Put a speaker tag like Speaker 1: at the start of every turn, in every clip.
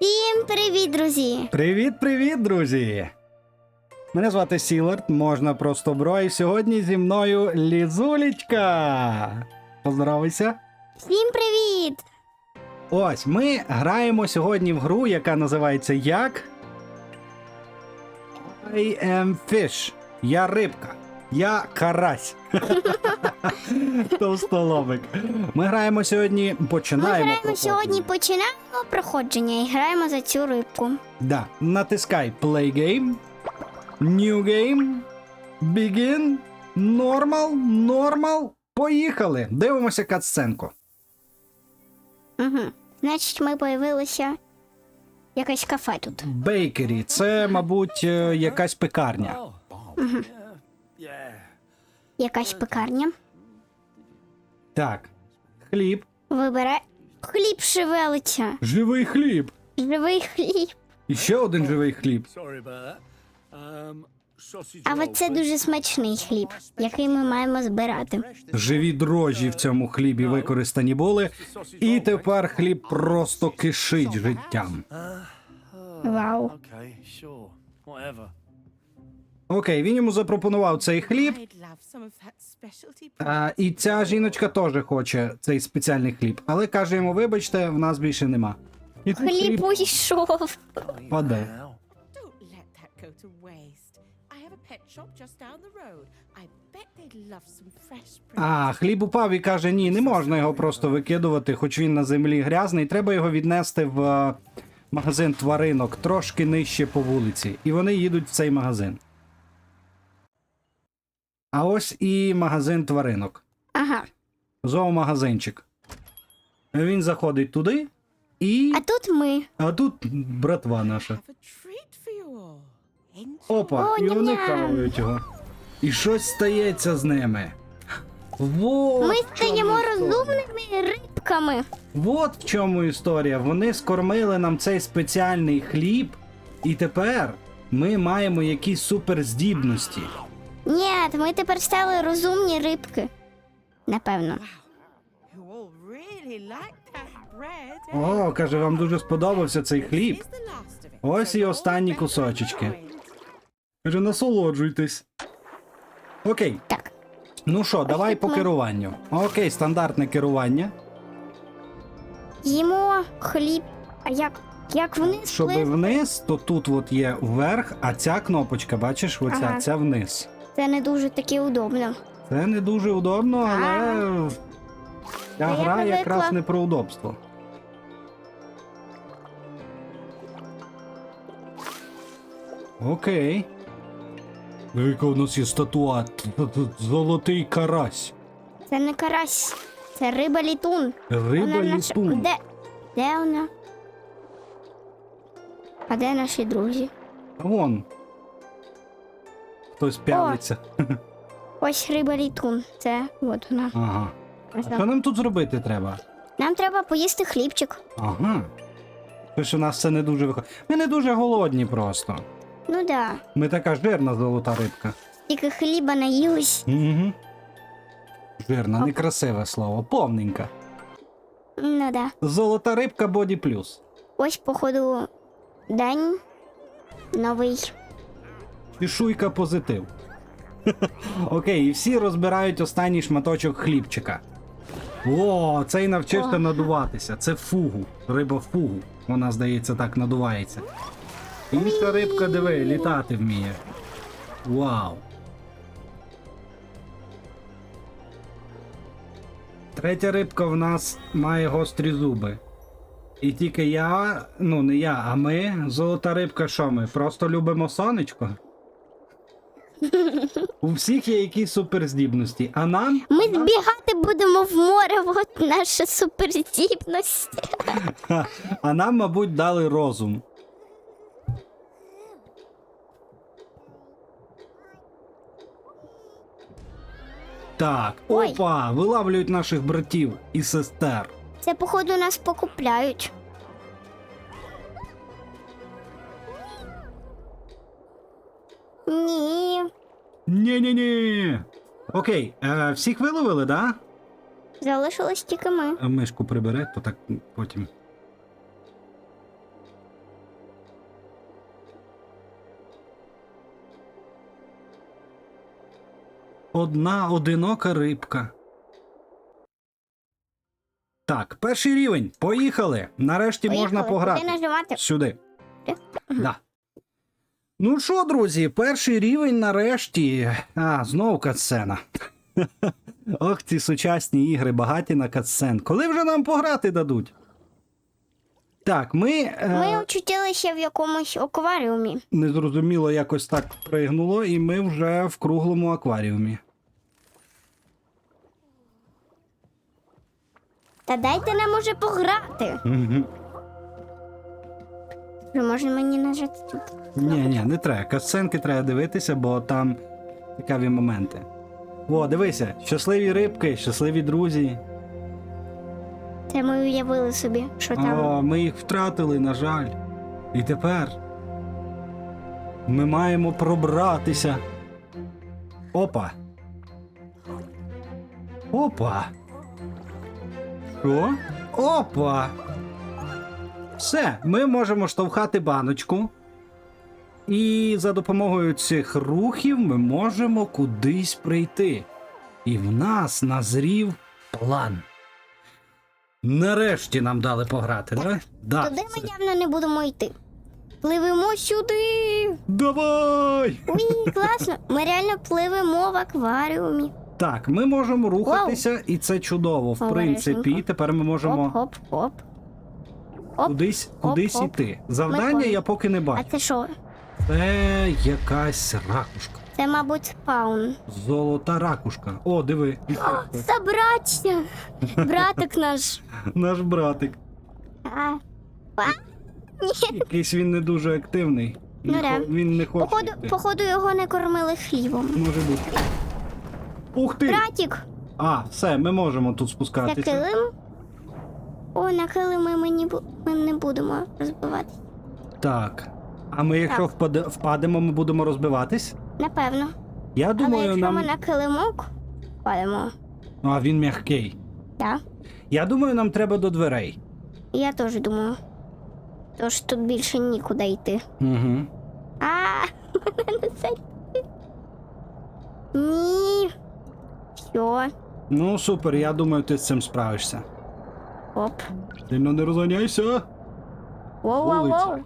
Speaker 1: Всім привіт, друзі!
Speaker 2: Привіт, привіт, друзі! Мене звати Сілард, можна просто бро, і сьогодні зі мною Лізулечка. Поздоровайся.
Speaker 1: Всім привіт!
Speaker 2: Ось ми граємо сьогодні в гру, яка називається як I am fish. Я рибка. Я карась. Товстолобик. Ми граємо сьогодні. починаємо.
Speaker 1: Ми граємо
Speaker 2: проходження.
Speaker 1: сьогодні, починаємо проходження і граємо за цю рибку.
Speaker 2: Да. Натискай Play Game, New Game, Begin, Normal, Normal. Поїхали. Дивимося катсценку.
Speaker 1: Угу. Значить, ми появилися якесь кафе тут.
Speaker 2: Бейкері. Це, мабуть, е, якась пекарня.
Speaker 1: Якась пекарня.
Speaker 2: Так. Хліб.
Speaker 1: Вибирай. Хліб шевелиться.
Speaker 2: Живий хліб.
Speaker 1: Живий хліб.
Speaker 2: І ще один живий хліб.
Speaker 3: Um,
Speaker 1: А це дуже смачний хліб, який ми маємо збирати.
Speaker 2: Живі дрожжі в цьому хлібі використані були. І тепер хліб просто кишить життям.
Speaker 1: Вау.
Speaker 2: Окей, він йому запропонував цей хліб. А, і ця жіночка теж хоче цей спеціальний хліб, але каже йому: вибачте, в нас більше нема. І тут
Speaker 1: Хліб уйшов.
Speaker 2: паде. А, хліб упав і каже: ні, не можна його просто викидувати, хоч він на землі грязний. Треба його віднести в е, магазин тваринок трошки нижче по вулиці. І вони їдуть в цей магазин. А ось і магазин тваринок.
Speaker 1: Ага.
Speaker 2: Зоомагазинчик. Він заходить туди, і.
Speaker 1: А тут ми.
Speaker 2: А тут братва наша. Опа,
Speaker 1: О,
Speaker 2: і вони
Speaker 1: ням-ням.
Speaker 2: хавають його. І щось стається з ними. Вот
Speaker 1: Ми
Speaker 2: в чому
Speaker 1: стаємо
Speaker 2: історія.
Speaker 1: розумними рибками.
Speaker 2: Вот в чому історія. Вони скормили нам цей спеціальний хліб, і тепер ми маємо якісь суперздібності.
Speaker 1: Ні, ми тепер стали розумні рибки. Напевно.
Speaker 2: О, каже, вам дуже сподобався цей хліб. Ось і останні кусочечки. Каже, насолоджуйтесь. Окей,
Speaker 1: Так.
Speaker 2: ну що, давай по
Speaker 1: ми-
Speaker 2: керуванню. Окей, стандартне керування.
Speaker 1: Їмо хліб. А як? Як вниз
Speaker 2: Щоб вниз, то тут от є вверх, а ця кнопочка, бачиш, оця,
Speaker 1: Ага.
Speaker 2: ця вниз.
Speaker 1: Це не дуже таки удобно.
Speaker 2: Це не дуже удобно, але ця
Speaker 1: я
Speaker 2: гра
Speaker 1: привикла.
Speaker 2: якраз не про удобство. Окей. Яка у нас є статуа? Золотий карась.
Speaker 1: Це не карась. Це риба літун.
Speaker 2: Риба
Speaker 1: Вона наша-
Speaker 2: літун.
Speaker 1: Де? Де вона? А де наші друзі?
Speaker 2: Вон. Хтось пялиться.
Speaker 1: Ось риба літун. Це от вона.
Speaker 2: Ага. А що нам тут зробити треба?
Speaker 1: Нам треба поїсти хлібчик.
Speaker 2: Ага. Щось у нас це не дуже виходить. Ми не дуже голодні просто.
Speaker 1: Ну да.
Speaker 2: Ми така жирна золота рибка.
Speaker 1: Тільки хліба наїлись.
Speaker 2: Угу. Жирна, некрасиве слово, повненька.
Speaker 1: Ну да.
Speaker 2: Золота рибка боді плюс.
Speaker 1: Ось, походу, день новий.
Speaker 2: Пішуйка позитив. Окей, і всі розбирають останній шматочок хлібчика. О, цей навчився надуватися. Це фугу. Риба фугу. Вона, здається, так надувається. Інша рибка, диви, літати вміє. Вау. Третя рибка в нас має гострі зуби. І тільки я, ну не я, а ми, золота рибка, що ми? Просто любимо сонечко. У всіх є якісь суперздібності, а нам
Speaker 1: Ми збігати будемо в море, от наша суперздібність.
Speaker 2: А нам, мабуть, дали розум. Так,
Speaker 1: Ой.
Speaker 2: опа, вилавлюють наших братів і сестер.
Speaker 1: Це, походу, нас покупляють.
Speaker 2: Ні-ні-ні. Окей, е, всіх виловили, да?
Speaker 1: Залишилось тільки ми.
Speaker 2: Мишку прибере, то так потім. Одна одинока рибка. Так, перший рівень. Поїхали. Нарешті
Speaker 1: Поїхали.
Speaker 2: можна пограти.
Speaker 1: Куди нажимати?
Speaker 2: Сюди. Да. Ну що, друзі, перший рівень нарешті. А, знову катсцена. Ох, ці сучасні ігри багаті на катсцен. Коли вже нам пограти дадуть? Так, ми. Е...
Speaker 1: Ми очутилися в якомусь акваріумі.
Speaker 2: Незрозуміло якось так пригнуло, і ми вже в круглому акваріумі.
Speaker 1: Та дайте нам уже пограти.
Speaker 2: Угу.
Speaker 1: Вже може мені нажати тут.
Speaker 2: Ні, ні, не треба. Катсценки треба дивитися, бо там цікаві моменти. О, дивися, щасливі рибки, щасливі друзі.
Speaker 1: Це ми уявили собі, що там.
Speaker 2: О, ми їх втратили, на жаль. І тепер ми маємо пробратися. Опа. Опа. Що? Опа. Все, ми можемо штовхати баночку. І за допомогою цих рухів ми можемо кудись прийти. І в нас назрів план. Нарешті нам дали пограти, да? Да.
Speaker 1: Туди
Speaker 2: це-
Speaker 1: ми явно не будемо йти. Пливемо сюди.
Speaker 2: Давай!
Speaker 1: Уй, класно. Ми реально пливемо в акваріумі.
Speaker 2: Так, ми можемо рухатися, і це чудово. В принципі,
Speaker 1: Обережненько.
Speaker 2: тепер ми можемо
Speaker 1: Хоп, хоп, хоп. Оп.
Speaker 2: кудись,
Speaker 1: Оп,
Speaker 2: кудись
Speaker 1: оп.
Speaker 2: іти. Завдання я поки не
Speaker 1: А
Speaker 2: бачу.
Speaker 1: це що?
Speaker 2: Це якась ракушка.
Speaker 1: Це, мабуть, спаун.
Speaker 2: Золота ракушка. О, диви.
Speaker 1: Забраться! Братик наш.
Speaker 2: Наш братик.
Speaker 1: А. А? Ні.
Speaker 2: Якийсь він не дуже активний.
Speaker 1: Ну
Speaker 2: Не
Speaker 1: да.
Speaker 2: хо- Він не хоче.
Speaker 1: Походу,
Speaker 2: йти.
Speaker 1: походу його не кормили хлібом.
Speaker 2: Може бути. Ух ти!
Speaker 1: Братик,
Speaker 2: А, все, ми можемо тут
Speaker 1: це
Speaker 2: спускатися.
Speaker 1: килим. О, на килими ми, не ми не будемо розбивати.
Speaker 2: Так. А ми, якщо
Speaker 1: Так.
Speaker 2: впаде- впадемо, ми будемо розбиватись?
Speaker 1: Напевно.
Speaker 2: Я
Speaker 1: Але
Speaker 2: думаю,
Speaker 1: якщо
Speaker 2: нам.
Speaker 1: ми на килимок падемо,
Speaker 2: Ну, а він м'який.
Speaker 1: так.
Speaker 2: Я думаю, нам треба до дверей.
Speaker 1: Я теж думаю. Тож тут більше нікуди йти.
Speaker 2: Угу.
Speaker 1: А, мене несуть. Ні. Все.
Speaker 2: Ну, супер, я думаю, ти з цим справишся.
Speaker 1: Оп.
Speaker 2: Сильно не розганяйся.
Speaker 1: Воу-воу-воу.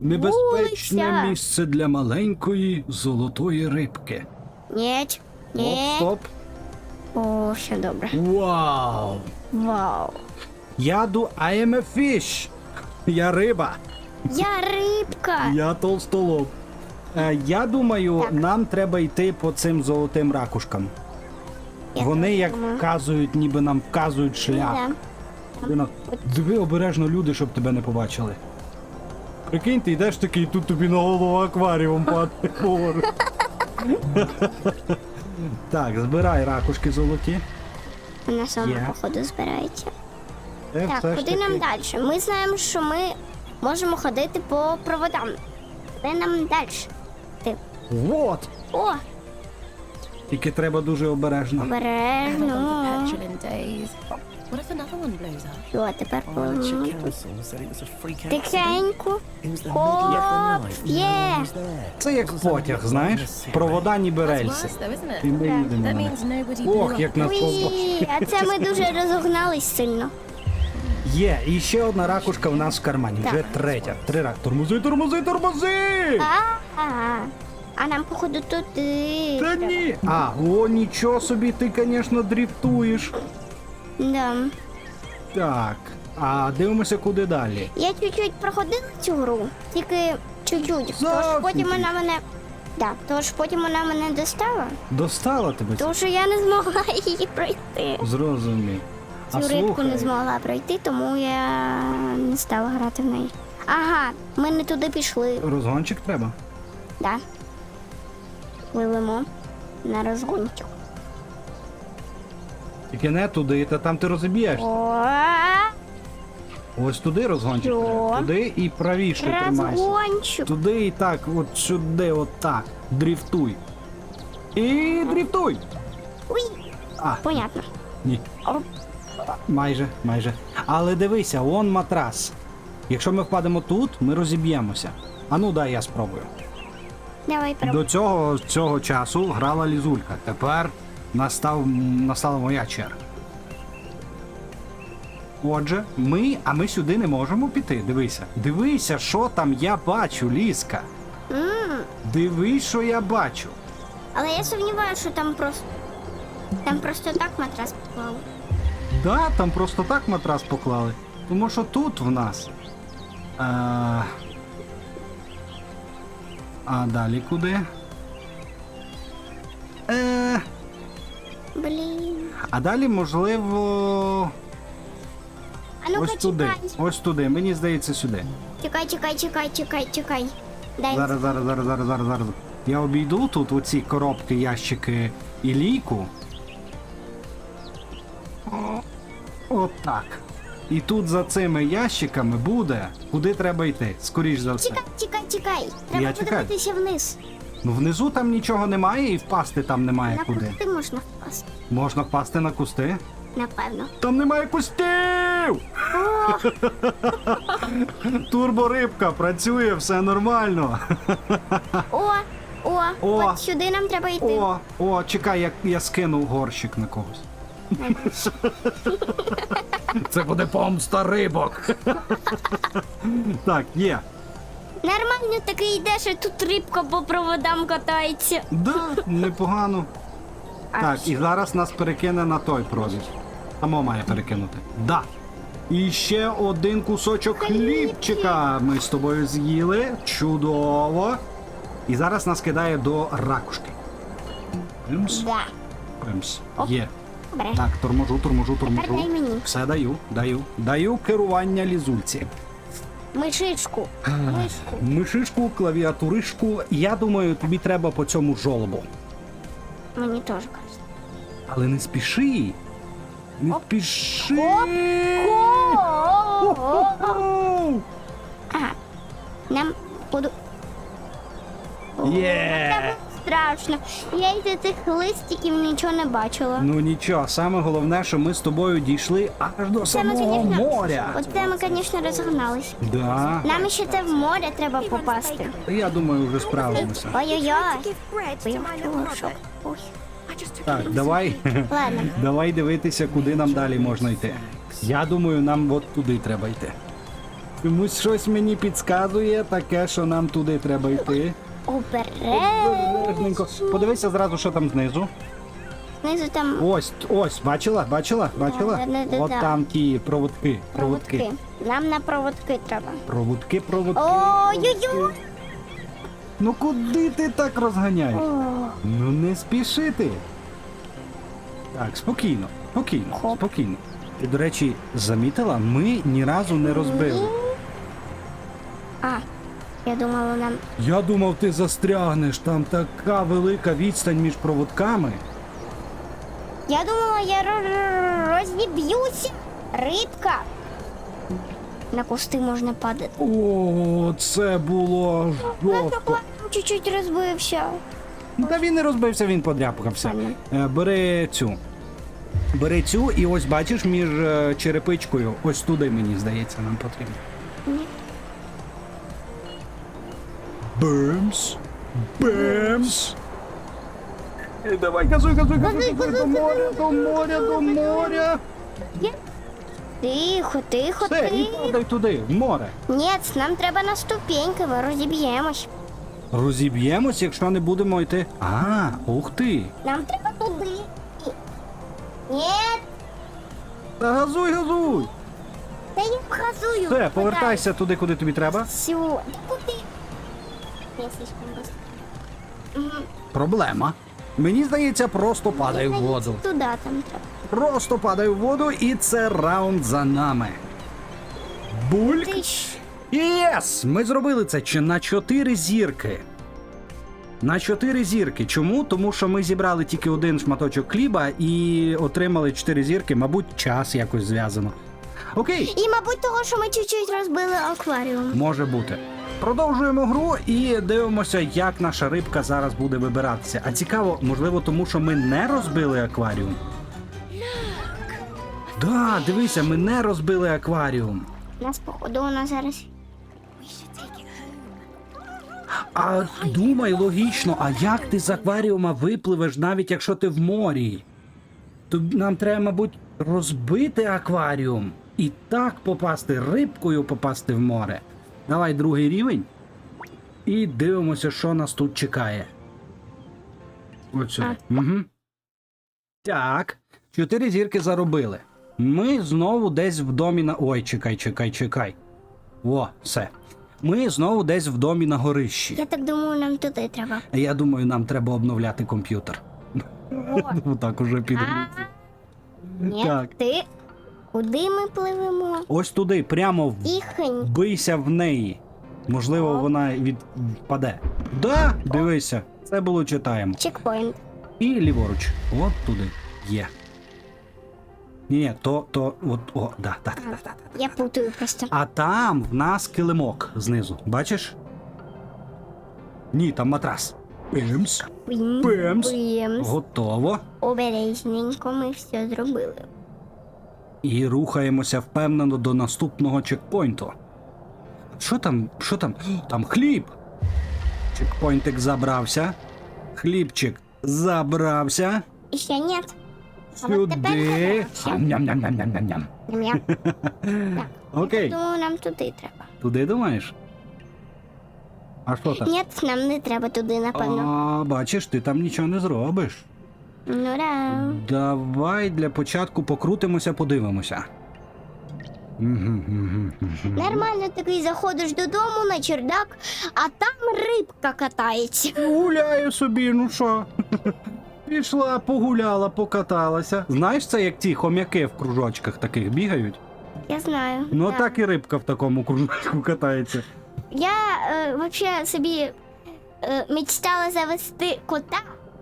Speaker 2: Небезпечне
Speaker 1: Вулиця.
Speaker 2: місце для маленької золотої рибки.
Speaker 1: Нєть.
Speaker 2: Оп,
Speaker 1: Ні.
Speaker 2: стоп.
Speaker 1: О, все добре.
Speaker 2: Вау!
Speaker 1: Вау.
Speaker 2: Я ду I am a fish. Я риба.
Speaker 1: Я рибка.
Speaker 2: Я толстолоб. Е, я думаю,
Speaker 1: Так.
Speaker 2: нам треба йти по цим золотим ракушкам.
Speaker 1: Я
Speaker 2: Вони
Speaker 1: теж
Speaker 2: як
Speaker 1: думаю.
Speaker 2: вказують, ніби нам вказують шлях.
Speaker 1: Да.
Speaker 2: Диви, на- Диви обережно люди, щоб тебе не побачили. Прикинь, ти йдеш такий, тут тобі на голову акваріум падає поруч. Так, збирай ракушки золоті.
Speaker 1: Вона сама,
Speaker 2: Є.
Speaker 1: походу, збирається.
Speaker 2: Це
Speaker 1: Так,
Speaker 2: все ж
Speaker 1: куди
Speaker 2: таки-
Speaker 1: нам далі? Ми знаємо, що ми можемо ходити по проводам. Куди нам далі? Ти.
Speaker 2: Вот!
Speaker 1: О,
Speaker 2: Тільки треба дуже обережно.
Speaker 1: Обережно.
Speaker 4: days. What if another one blows up?
Speaker 1: Що, тепер
Speaker 3: Archer
Speaker 1: пливемо тут.
Speaker 3: Council said it was a freak accident.
Speaker 1: Тихенько.
Speaker 3: Night.
Speaker 1: є.
Speaker 2: Це як потяг, знаєш? Провода ніби рельси. І ми їдемо. На Ох, як нас побачили.
Speaker 1: Уї, а це ми дуже розогнались сильно.
Speaker 2: Є, і ще одна ракушка в нас в кармані. Вже третя. Три рак. Тормози, тормози, тормози!
Speaker 1: А, а, а нам, походу, туди.
Speaker 2: Та ні. А, о, нічого собі, ти, звісно, дріфтуєш.
Speaker 1: Да.
Speaker 2: Так. А дивимося, куди далі.
Speaker 1: Я чуть-чуть проходила цю гру, тільки чуть-чуть. Тож потім вона мене. Так, тож потім вона мене достала,
Speaker 2: Достала тебе
Speaker 1: тому що я не змогла її пройти.
Speaker 2: Зрозумів.
Speaker 1: Цю
Speaker 2: А
Speaker 1: рибку
Speaker 2: слухай,
Speaker 1: не змогла пройти, тому я не стала грати в неї. Ага, ми не туди пішли.
Speaker 2: розгончик треба.
Speaker 1: Да. Пливемо на розгончик.
Speaker 2: Тільки не туди, та там ти розіб'єшся.
Speaker 1: О,
Speaker 2: Ось туди розгончик
Speaker 1: Що?
Speaker 2: треба. Туди і правіше тримайся.
Speaker 1: розгончик.
Speaker 2: Туди і так, от сюди, от так. Дріфтуй. І дріфтуй.
Speaker 1: Уй,
Speaker 2: А,
Speaker 1: понятно.
Speaker 2: ні.
Speaker 1: Оп.
Speaker 2: Майже, майже. Але дивися, он матрас. Якщо ми впадемо тут, ми розіб'ємося. А ну дай я спробую.
Speaker 1: Давай
Speaker 2: До
Speaker 1: пробуй.
Speaker 2: цього, цього часу грала лізулька. Тепер настав, настала моя черга. Отже, ми, а ми сюди не можемо піти. Дивися. Дивися, що там я бачу, ліска.
Speaker 1: М,
Speaker 2: Дивись, що я бачу.
Speaker 1: Але я сумніваюся, що там просто. Там просто так матрас поклали.
Speaker 2: Да, там просто так матрас поклали. Тому що тут в нас. А, а далі куди? А далі, можливо.
Speaker 1: А ну-ка
Speaker 2: ось туди.
Speaker 1: чекай.
Speaker 2: Ось туди. Мені здається, сюди.
Speaker 1: Чекай, чекай, чекай, чекай, чекай. Дай.
Speaker 2: Зараз, зараз, зараз, зараз, зараз, зараз. Я обійду тут оці коробки, ящики і лійку. О, От так. І тут за цими ящиками буде, куди треба йти. Скоріш за все.
Speaker 1: Чекай, чекай, чекай. Треба
Speaker 2: Я чекаю.
Speaker 1: подивитися вниз.
Speaker 2: Ну внизу там нічого немає і впасти там немає куди.
Speaker 1: можна.
Speaker 2: Можна впасти на кусти.
Speaker 1: Напевно.
Speaker 2: Там немає кустів! Турборибка працює, все нормально.
Speaker 1: О, о,
Speaker 2: О.
Speaker 1: от сюди нам треба йти.
Speaker 2: О, о, чекай, я, я скинув горщик на когось. Це буде помста рибок. так, є.
Speaker 1: Нормально такий йдеш, і тут рибка по проводам катається.
Speaker 2: Да, непогано. Так, і зараз нас перекине на той провід. Само має перекинути. Да. І ще один кусочок хлібчика ми з тобою з'їли. Чудово. І зараз нас кидає до ракушки. Пимс,
Speaker 1: Да.
Speaker 2: пимс.
Speaker 1: Оп.
Speaker 2: Є.
Speaker 1: Добре.
Speaker 2: Так, торможу, торможу, торможу.
Speaker 1: дай мені.
Speaker 2: Все даю, даю. Даю керування лізульці.
Speaker 1: Мишичку. Мишку.
Speaker 2: Мишишку, клавіатуришку. Я думаю, тобі треба по цьому жолобу.
Speaker 1: Мені теж кажуть.
Speaker 2: Але не спіши. Не спіши. Хо-хо-хо.
Speaker 1: Ага. Нам буду.
Speaker 2: Є.
Speaker 1: Страшно. Я із цих листиків нічого не бачила.
Speaker 2: Ну нічого, саме головне, що ми з тобою дійшли аж до
Speaker 1: Це ми,
Speaker 2: самого
Speaker 1: звісно,
Speaker 2: моря.
Speaker 1: Оце ми, звісно, розгнались.
Speaker 2: Да.
Speaker 1: Нам ще це в море треба попасти.
Speaker 2: Я думаю, вже справимося.
Speaker 1: Ой-ой-ой.
Speaker 4: to
Speaker 1: Я
Speaker 4: my
Speaker 1: вчула,
Speaker 2: Так, давай.
Speaker 1: Ладно.
Speaker 2: Давай дивитися, куди нам далі можна йти. Я думаю, нам от туди треба йти. Комусь щось мені підказує, таке, що нам туди треба йти. Обережненько. Подивися зразу, що там знизу.
Speaker 1: Знизу там
Speaker 2: Ось, ось, бачила, бачила, бачила?
Speaker 1: Да-да-да-да.
Speaker 2: От там ті проводки. Проводки.
Speaker 1: проводки. Нам на проводки треба.
Speaker 2: Проводки, проводки.
Speaker 1: Ой-ой-ой.
Speaker 2: Ну куди ти так розганяєш? Ну не спіши ти. Так, спокійно, спокійно,
Speaker 1: Хоп.
Speaker 2: спокійно. Ти, до речі, замітила, ми ні разу не розбили.
Speaker 1: А, я думала нам.
Speaker 2: Я думав, ти застрягнеш, там така велика відстань між проводками.
Speaker 1: Я думала, я ро- розіб'юся. Рибка. На кусти можна падати.
Speaker 2: О, це було жовто.
Speaker 1: Чуть-чуть розбився.
Speaker 2: Та він не розбився, він подряпався. Е, Бери цю. Бери цю, і ось бачиш між е, черепичкою. Ось туди, мені здається, нам потрібно.
Speaker 1: Ні.
Speaker 2: Бемс. Бемс. І давай, газуй, газуй, газуй, газуй, до моря, до моря, до моря.
Speaker 1: Тихо, тихо,
Speaker 2: Все, і
Speaker 1: тихо.
Speaker 2: падай туди, в море.
Speaker 1: Ні, нам треба на ступеньки, ми розіб'ємось.
Speaker 2: Розіб'ємось, якщо не будемо йти. А, ух ти.
Speaker 1: Нам треба туди. Ні,
Speaker 2: Та газуй, газуй.
Speaker 1: та я вказую.
Speaker 2: Все, повертайся туди, куди тобі треба.
Speaker 1: Все, да куди? Я слишком быстро.
Speaker 2: Проблема. Мені здається, просто падай в воду.
Speaker 1: Туди там треба.
Speaker 2: Просто падай в воду, і це раунд за нами. Бульк. Єс! Ми зробили це чи на чотири зірки. На чотири зірки. Чому? Тому що ми зібрали тільки один шматочок хліба і отримали чотири зірки, мабуть, час якось зв'язано. Окей,
Speaker 1: І, мабуть, того, що ми чуть-чуть розбили акваріум.
Speaker 2: може бути. Продовжуємо гру і дивимося, як наша рибка зараз буде вибиратися. А цікаво, можливо, тому що ми не розбили акваріум. Да, дивися, ми не розбили акваріум.
Speaker 1: У нас, походу, вона зараз.
Speaker 2: А думай логічно, а як ти з акваріума випливеш, навіть якщо ти в морі? То нам треба, мабуть, розбити акваріум і так попасти, рибкою попасти в море. Давай другий рівень. І дивимося, що нас тут чекає. От сюди. Угу. Так. Чотири зірки заробили. Ми знову десь в домі на. Ой, чекай, чекай, чекай. О, все. Ми знову десь в домі на горищі.
Speaker 1: Я так думаю, нам туди треба.
Speaker 2: Я думаю, нам треба обновляти комп'ютер.
Speaker 1: О,
Speaker 2: Так уже піде. Так.
Speaker 1: ти. Куди ми пливемо?
Speaker 2: Ось туди, прямо
Speaker 1: Тихонь.
Speaker 2: вбийся в неї. Можливо,
Speaker 1: Так.
Speaker 2: вона від... впаде. Да, дивися, це було читаємо.
Speaker 1: Чекпоінт.
Speaker 2: І ліворуч. От туди. Є. Ні, ні, то, то, от, о, да, да, да, да, да.
Speaker 1: Я путаю просто.
Speaker 2: А там в нас килимок знизу. Бачиш? Ні, там матрас. Пимс.
Speaker 1: Бім,
Speaker 2: Бемс. Готово.
Speaker 1: Обережненько ми все зробили.
Speaker 2: І рухаємося впевнено до наступного чекпоінту. Що там? Що там? Там хліб. Чекпоінтик забрався. Хлібчик забрався.
Speaker 1: І ще ні.
Speaker 2: Сюди. Ням-ням-ням-ням-ням.
Speaker 1: Ням-ням.
Speaker 2: Окей.
Speaker 1: Думаю, нам туди треба.
Speaker 2: Туди думаєш? А що там?
Speaker 1: Ні, нам не треба туди, напевно.
Speaker 2: А, бачиш, ти там нічого не зробиш.
Speaker 1: Ну да.
Speaker 2: Давай для початку покрутимося, подивимося. Мгм, мгм, мгм.
Speaker 1: Нормально такий заходиш додому на чердак, а там рибка катається.
Speaker 2: Гуляю собі, ну що? Пішла, погуляла, покаталася. Знаєш, це як ті хом'яки в кружочках таких бігають?
Speaker 1: Я знаю.
Speaker 2: Ну
Speaker 1: да.
Speaker 2: так і рибка в такому кружочку катається.
Speaker 1: Я е, вообще собі е, мечтала завести кота.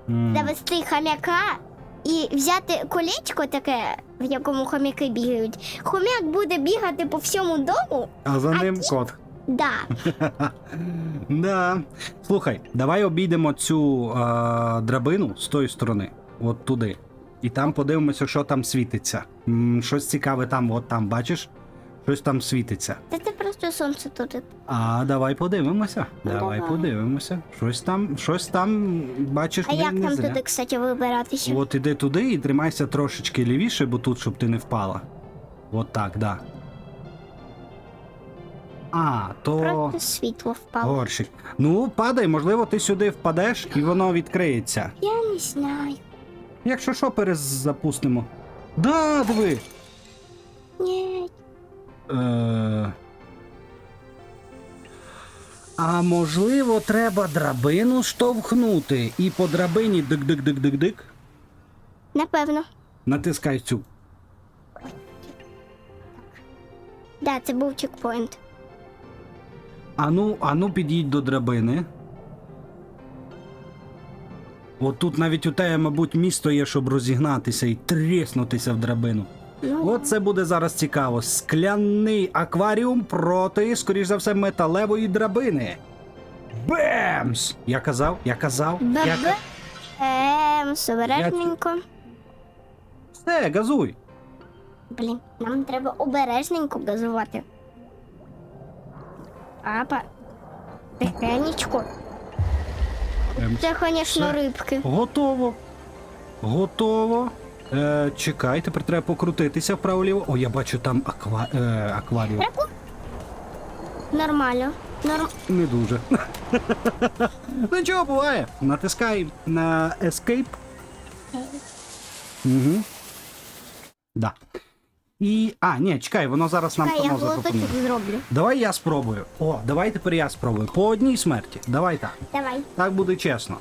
Speaker 1: Завести хомяка і взяти колечко таке, в якому хомяки бігають. Хомяк буде бігати по всьому дому.
Speaker 2: А за
Speaker 1: А
Speaker 2: ним
Speaker 1: ті-
Speaker 2: кот.
Speaker 1: Да.
Speaker 2: Да. Слухай, давай обійдемо цю а, драбину з тої сторони, от туди. І там подивимося, що там світиться. М, щось цікаве там, от там, бачиш? Щось там світиться.
Speaker 1: Та це просто сонце тут.
Speaker 2: А давай подивимося. Давай,
Speaker 1: давай.
Speaker 2: подивимося. Щось там, щось там, бачиш,
Speaker 1: А як
Speaker 2: не
Speaker 1: нам
Speaker 2: зря.
Speaker 1: туди, кстати, вибиратися?
Speaker 2: От іди туди і тримайся трошечки лівіше, бо тут, щоб ти не впала. От так, да. А, то.
Speaker 1: Просто світло впало.
Speaker 2: Горщик. Ну, падай, можливо, ти сюди впадеш і воно відкриється.
Speaker 1: Я не знаю.
Speaker 2: Якщо що, перезапустимо. Да, диви.
Speaker 1: Ні.
Speaker 2: Е... А можливо, треба драбину штовхнути і по драбині дик-дик-дик-дик-дик.
Speaker 1: Напевно.
Speaker 2: Натискай цю.
Speaker 1: Да, це був чекпоінт.
Speaker 2: Ану, ану, підійдь до драбини. От тут навіть у тебе, мабуть, місто є, щоб розігнатися і тріснутися в драбину.
Speaker 1: Ну,
Speaker 2: От це буде зараз цікаво. Скляний акваріум проти, скоріш за все, металевої драбини. Бемс! Я казав, я казав. Я... Ка-
Speaker 1: Ем, обережненько.
Speaker 2: Все, газуй.
Speaker 1: Блін, нам треба обережненько газувати. Апа. Тихенечко. Це, звісно,
Speaker 2: Все.
Speaker 1: рибки.
Speaker 2: Готово. Готово. Е, чекай, тепер треба покрутитися вправо-ліво. О, я бачу там аква... е, акваріум.
Speaker 1: Нормально. Норм...
Speaker 2: Не дуже. ну нічого буває. Натискай на Escape. Угу. Да. І. А, ні, чекай, воно зараз нам
Speaker 1: Чекай, я
Speaker 2: само
Speaker 1: глоточок зроблю.
Speaker 2: Давай я спробую. О, давай тепер я спробую. По одній смерті. Давай так.
Speaker 1: Давай.
Speaker 2: Так буде чесно.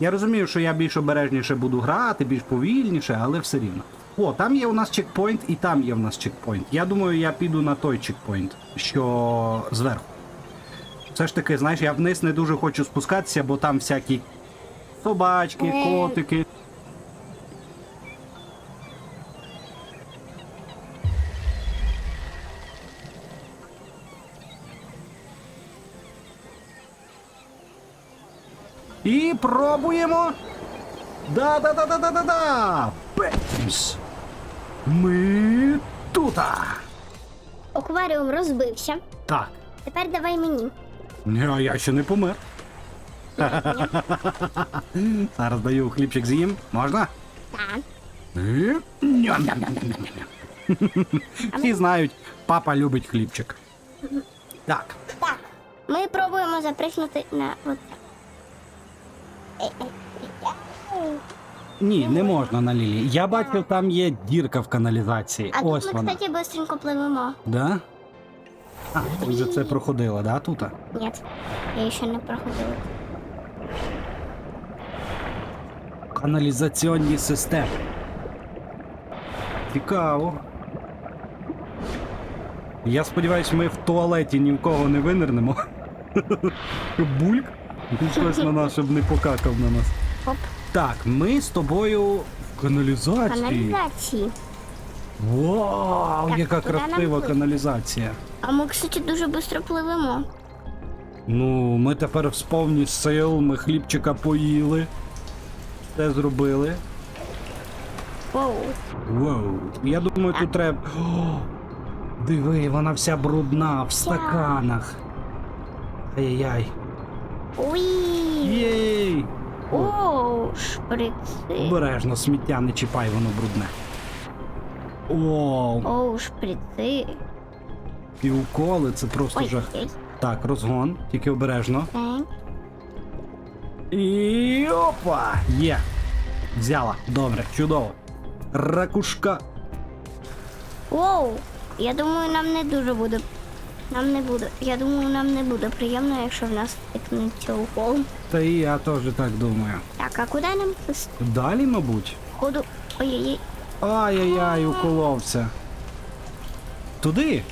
Speaker 2: Я розумію, що я більш обережніше буду грати, більш повільніше, але все рівно. О, там є у нас чекпоінт, і там є у нас чекпоінт. Я думаю, я піду на той чекпоінт, що зверху. Все ж таки, знаєш, я вниз не дуже хочу спускатися, бо там всякі собачки, котики. І пробуємо. Да-да-да-да-да-да-да! Бемс! Ми тута!
Speaker 1: Акваріум розбився.
Speaker 2: Так.
Speaker 1: Тепер давай мені.
Speaker 2: Ні, а я ще не помер. Зараз даю хлібчик з'їм. Можна?
Speaker 1: Так.
Speaker 2: Всі знають, папа любить хлібчик. Так.
Speaker 1: Так. Ми пробуємо запрыгнути на.
Speaker 2: Ні, не можна на лілії. Я бачив, там є дірка в каналізації.
Speaker 1: А
Speaker 2: Ось
Speaker 1: тут ми,
Speaker 2: вона.
Speaker 1: кстати, быстренько пливемо.
Speaker 2: Да? А, ти вже це проходила, да, тут?
Speaker 1: Ні, я ще не проходила.
Speaker 2: Каналізаційні системи. Цікаво. Я сподіваюся, ми в туалеті ні в кого не винирнемо. Бульк. Він щось на нас, щоб не покакав на нас.
Speaker 1: Оп,
Speaker 2: Так, ми з тобою в каналізації.
Speaker 1: каналізації.
Speaker 2: Вау,
Speaker 1: Так,
Speaker 2: яка
Speaker 1: куди нам
Speaker 2: красива каналізація.
Speaker 1: А ми, кстати, дуже швидко пливемо.
Speaker 2: Ну, ми тепер в сповні сил, ми хлібчика поїли. Все зробили.
Speaker 1: Воу.
Speaker 2: Воу. Я думаю, тут треба. О, диви, вона вся брудна в стаканах. Ай-яй-яй.
Speaker 1: Уй.
Speaker 2: Єй!
Speaker 1: Оу, шприци.
Speaker 2: Обережно, сміття не чіпай, воно брудне. О,
Speaker 1: Оу, шприци.
Speaker 2: півколи, це просто
Speaker 1: Ой,
Speaker 2: жах.
Speaker 1: ой,
Speaker 2: Так, розгон, тільки обережно.
Speaker 1: так.
Speaker 2: І опа! Є! Взяла. Добре, чудово. Ракушка.
Speaker 1: Воу. Я думаю, нам не дуже буде. Нам не буде. Я думаю, нам не буде приємно, якщо в нас стикнеться укол.
Speaker 2: Та і я теж так думаю.
Speaker 1: Так, а куди нам плисти?
Speaker 2: Далі, мабуть.
Speaker 1: Ходу. Ой-ой-ой.
Speaker 2: Ай-яй-яй, уколовся. Туди?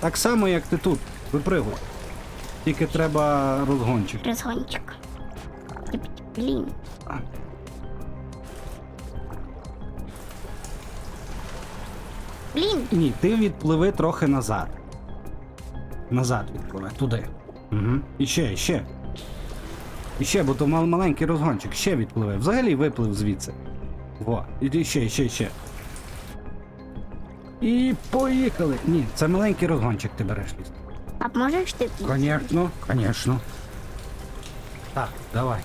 Speaker 2: Так само, як ти тут. Випригуй. Тільки треба розгончик.
Speaker 1: Розгончик. Блін. Блін.
Speaker 2: Ні, ти відпливи трохи назад. Назад відпливи, туди. Угу. І ще, і ще. І ще, бо то мал- маленький розгончик. Ще відпливи. Взагалі виплив звідси. Во. Іди ще, ще, ще. І поїхали. Ні, це маленький розгончик ти береш ліс.
Speaker 1: А можеш ти?
Speaker 2: Конечно, конечно. Так, давай.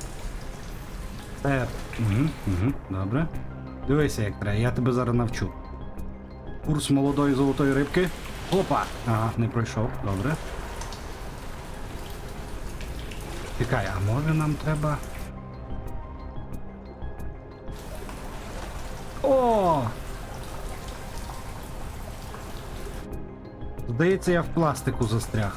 Speaker 2: Це. Угу, угу, добре. Дивися, як треба, я тебе зараз навчу. Курс молодої золотої рибки. Опа! Ага, не пройшов, добре. Чекай, а може нам треба. О! Здається, я в пластику застряг.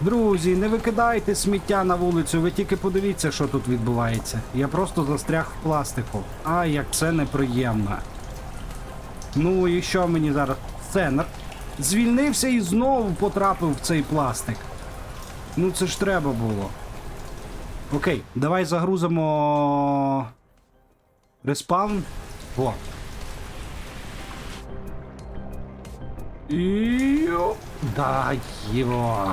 Speaker 2: Друзі, не викидайте сміття на вулицю, ви тільки подивіться, що тут відбувається. Я просто застряг в пластику. Ай, як це неприємно. Ну і що мені зараз? Сценар. Звільнився і знову потрапив в цей пластик. Ну це ж треба було. Окей, давай загрузимо. Респаун. О. І... Да, його.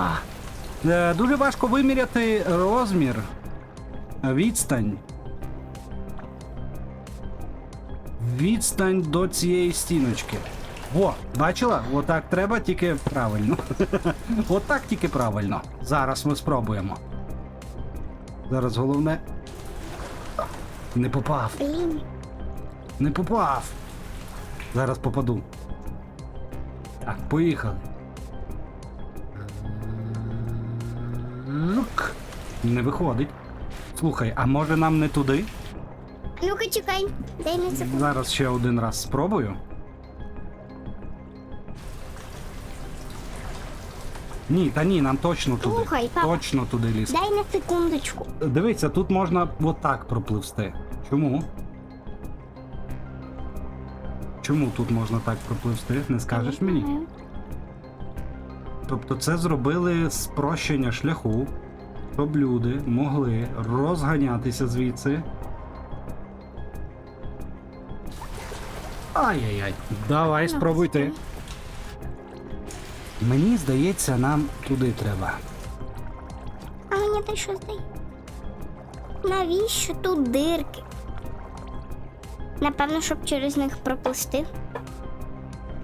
Speaker 2: Е, Дуже важко виміряти розмір, відстань. Відстань до цієї стіночки. О, бачила? Отак треба, тільки правильно. Отак тільки правильно. Зараз ми спробуємо. Зараз головне. Не попав. Не попав. Зараз попаду. Так, поїхали. Жук. Не виходить. Слухай, а може нам не туди?
Speaker 1: Ну-ка, чекай. Дай на секунду.
Speaker 2: Зараз ще один раз спробую. Ні, та ні, нам точно туди.
Speaker 1: Слухай, папа.
Speaker 2: Точно туди ліс.
Speaker 1: Дай на секундочку.
Speaker 2: Дивіться, тут можна отак пропливсти. Чому? Чому тут можна так пропливсти? Не скажеш
Speaker 1: Не
Speaker 2: мені?
Speaker 1: знаю.
Speaker 2: Тобто це зробили спрощення шляху, щоб люди могли розганятися звідси. Ай-яй-яй. Давай, спробуй ти. Мені здається, нам туди треба.
Speaker 1: А мені ти що здай? Навіщо тут дирки? Напевно, щоб через них проплисти.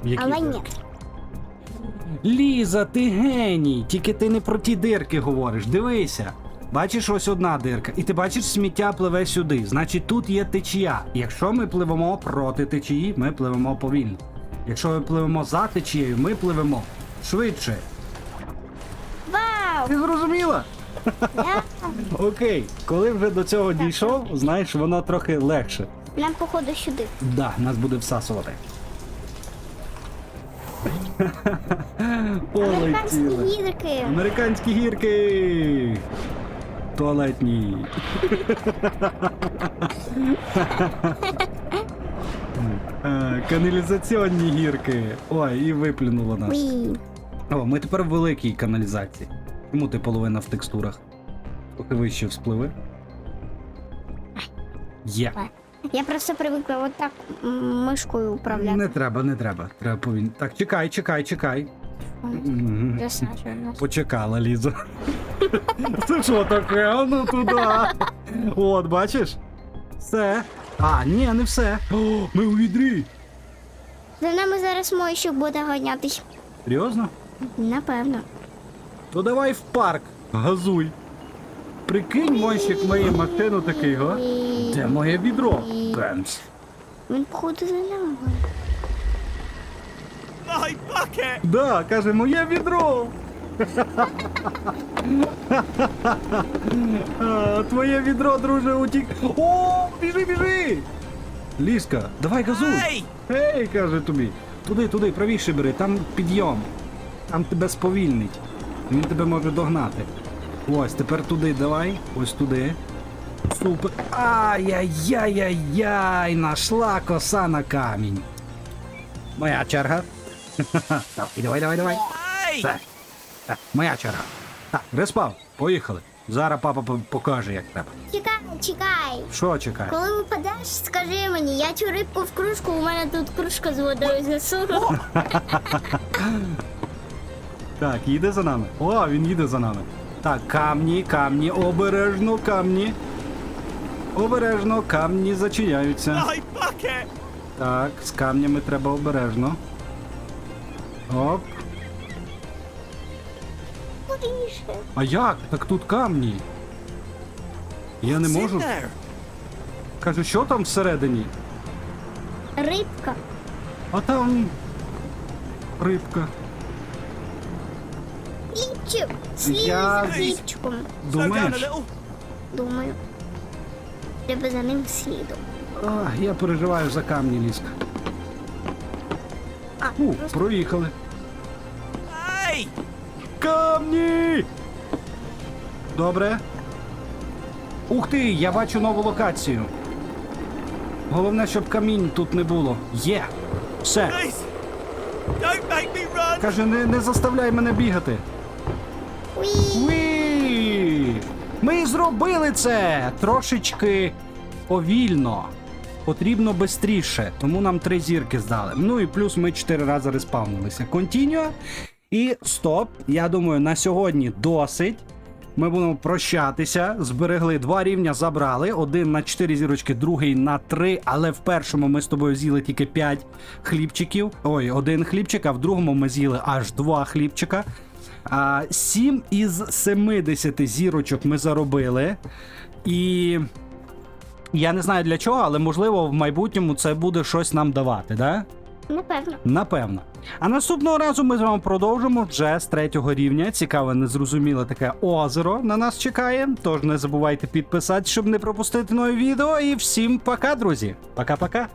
Speaker 2: Які
Speaker 1: Але
Speaker 2: дирки?
Speaker 1: ні.
Speaker 2: Ліза, ти геній! Тільки ти не про ті дирки говориш. Дивися. Бачиш ось одна дирка, і ти бачиш, сміття пливе сюди. Значить, тут є течія. Якщо ми пливемо проти течії, ми пливемо повільно. Якщо ми пливемо за течією, ми пливемо швидше.
Speaker 1: Вау!
Speaker 2: Ти зрозуміла?
Speaker 1: Да.
Speaker 2: Окей, коли вже до цього дійшов, знаєш, воно трохи легше.
Speaker 1: Нам походу сюди.
Speaker 2: Да, нас буде всасувати.
Speaker 1: Американські
Speaker 2: Полетіли.
Speaker 1: гірки.
Speaker 2: Американські гірки. Туалетні. Е, Каналізаційні гірки. Ой, і виплюнуло нас.
Speaker 1: Уі.
Speaker 2: О, ми тепер в великій каналізації. Чому ти половина в текстурах? Трохи вище вспливи. Є.
Speaker 1: Я просто привикла отак м, мишкою управляти.
Speaker 2: Не треба, не треба. Треба повільно. Так, чекай, чекай, чекай. Мгм.
Speaker 1: Нас.
Speaker 2: Почекала, Ліза. Це що таке? А Ну туди. От, бачиш? Все. А, ні, не все. О, ми у відрі.
Speaker 1: За нами зараз мойщик буде ганятись.
Speaker 2: Серйозно?
Speaker 1: Напевно.
Speaker 2: То давай в парк. Газуй. Прикинь, мойщик моєї машину такий, га? Де моє відро? Бемс.
Speaker 1: Він походу за нами.
Speaker 2: Да, каже, моє відро. А, Твоє відро, друже, утік. О, біжи, біжи! Ліска, давай газуй. Ей, каже тобі. Туди, туди, правіше бери, там підйом. Там тебе сповільнить. Він тебе може догнати. Ось, тепер туди давай. Ось туди. Супер. Ай-яй-яй-яй-яй, нашла коса на камінь. Моя черга. Так, і давай, давай, давай. Так. Так, моя черга. Так, респав, поїхали. Зараз папа покаже, як треба.
Speaker 1: Чекай, чекай.
Speaker 2: Що чекає?
Speaker 1: Коли випадеш, скажи мені, я цю рибку в кружку, у мене тут кружка з водою засуну.
Speaker 2: Так, їде за нами. О, він їде за нами. Так, камні, камні, обережно, камні. Обережно, камні зачиняються. Так, з камнями треба обережно. Оп. А як? Так тут камні. Я не можу. Кажу, що там всередині?
Speaker 1: Рибка.
Speaker 2: А там. Рибка.
Speaker 1: Хлібчик. Слід
Speaker 2: Я-
Speaker 1: за хлібчиком.
Speaker 2: Думаєш?
Speaker 1: Думаю. Треба за ним слідом.
Speaker 2: А, я переживаю за камні, Ліска.
Speaker 1: А,
Speaker 2: У,
Speaker 1: просто
Speaker 2: проїхали.
Speaker 3: Hey!
Speaker 2: Камні! Добре. Ух ти, я бачу нову локацію. Головне, щоб камінь тут не було. Є. Все.
Speaker 3: Please! Don't make me run!
Speaker 2: Каже, не, не заставляй мене бігати. Уі. Ми зробили це трошечки повільно. Потрібно швидше, тому нам три зірки здали. Ну і плюс ми чотири рази респавнилися. Контінюа і стоп. Я думаю, на сьогодні досить. Ми будемо прощатися. Зберегли два рівня, забрали. Один на 4 зірочки, другий на 3. Але в першому ми з тобою з'їли тільки 5 хлібчиків. Ой, один хлібчик, а в другому ми з'їли аж 2 хлібчика. А, 7 із 70 зірочок ми заробили. І я не знаю для чого, але можливо в майбутньому це буде щось нам давати, да?
Speaker 1: Напевно.
Speaker 2: Напевно. А наступного разу ми з вами продовжимо вже з третього рівня. Цікаве, незрозуміле таке озеро на нас чекає. Тож не забувайте підписатися, щоб не пропустити нові відео. І всім пока, друзі. Пока-пока.